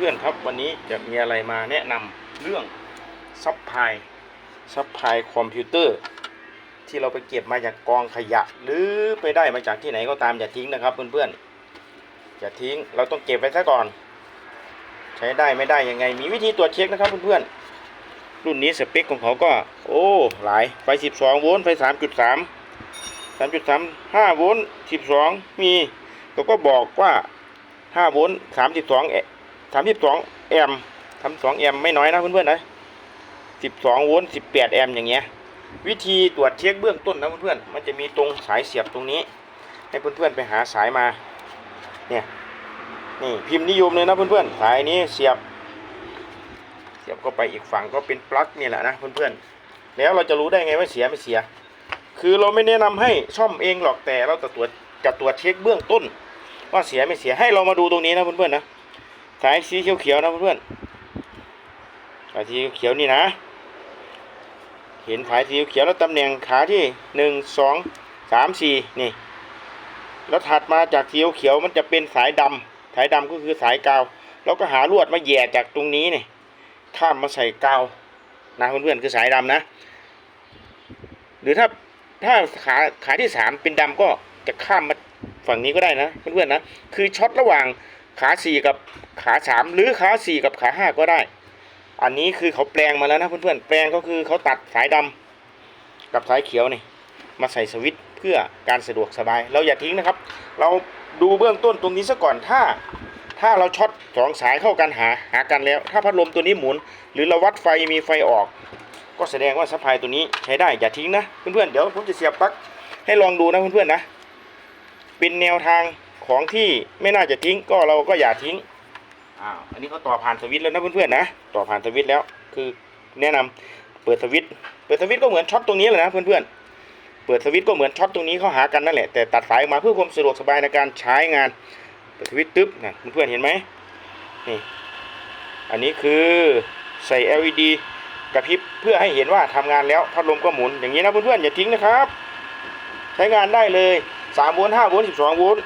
เพื่อนครับวันนี้จะมีอะไรมาแนะนำเรื่องซับพลายซับพลายคอมพิวเตอร์ ที่เราไปเก็บมาจากกองขยะ หรือไปได้มาจากที่ไหนก็ตามอย่าทิ้งนะครับเพื่อนๆอย่าทิ้งเราต้องเก็บไว้ซะก่อน ใช้ได้ไม่ได้ยังไง มีวิธีตรวจเช็คนะครับเพื่อนๆรุ่นนี้สเปคของเขาก็ โอ้หลายไฟ 12 โวลต์ไฟ 3.3 3.35 โวลต์ 12 มีเขาก็บอกว่า5โวลต์32 เอ32แอมป์32แอมไม่น้อยนะเพื่อนๆนะ12โวลต์18แปดแอมอย่างเงี้ย วิธีตรวจเช็คเบื้องต้นนะเพื่อนๆมันจะมีตรงสายเสียบตรงนี้ ให้เพื่อนๆไปหาสายมา เนี่ยนี่พิมพ์นิยมเลยนะเพื่อนๆสายนี้เสียบ เสียบเข้าไปอีกฝั่งก็เป็นปลั๊กนี่แหละนะเพื่อนๆแล้วเราจะรู้ได้ไงว่าเสียไม่เสีย คือเราไม่แนะนำให้ซ่อมเองหรอกแต่เราจะตรวจจะตรวจเช็คเบื้องต้น ว่าเสียไม่เสียให้เรามาดูตรงนี้นะเพื่อนๆนะ สายสีเขียวๆนะเพื่อนสายสีเขียวนี่นะ เห็นสายสีเขียวแล้วตำแหน่งขาที่หนึ่งสองสามสี่นี่ แล้วถัดมาจากสีเขียวมันจะเป็นสายดำสายดำก็คือสายกาวเราก็หาลวดมาแย่จากตรงนี้นี่ข้ามมาใส่กาวนะเพื่อนๆคือสายดำนะ หรือถ้าถ้าขาขาที่สามเป็นดำก็จะข้ามมาฝั่งนี้ก็ได้นะเพื่อนๆนะคือช็อตระหว่าง ขาสี่กับขาสามหรือขาสี่กับขาห้าก็ได้ อันนี้คือเขาแปลงมาแล้วนะเพื่อนๆ แปลงก็คือเขาตัดสายดำกับสายเขียวนี่มาใส่สวิตช์เพื่อการสะดวกสบาย เราอย่าทิ้งนะครับ เราดูเบื้องต้นตรงนี้ซะก่อนถ้า ถ้าเราช็อตสองสายเข้ากันหาหากันแล้ว ถ้าพัดลมตัวนี้หมุน หรือเราวัดไฟมีไฟออก ก็แสดงว่าซัพายตัวนี้ใช้ได้อย่าทิ้งนะเพื่อนๆเดี๋ยวผมจะเสียบปลั๊กให้ลองดูนะเพื่อนๆนะเป็นแนวทาง ของที่ไม่น่าจะทิ้งก็เราก็อย่าทิ้งอ้าวอันนี้เขาต่อผ่านสวิตช์แล้วนะเพื่อนๆนะต่อผ่านสวิตช์แล้ว คือแนะนำเปิดสวิตช์เปิดสวิตช์ก็เหมือนช็อตตรงนี้เลยนะเพื่อนๆเปิดสวิตช์ก็เหมือนช็อตตรงนี้เข้าหากันนั่นแหละแต่ตัดสายออกมาเพื่อความสะดวกสบายในการใช้งานเปิดสวิตช์ตึ๊บนะเพื่อนๆเห็นไหมนี่อันนี้คือใส่ LED กระพริบเพื่อให้เห็นว่าทำงานแล้วพัดลมก็หมุนอย่างนี้นะเพื่อนๆอย่าทิ้งนะครับ ใช้งานได้เลย3โวลต์5โวลต์12โวลต์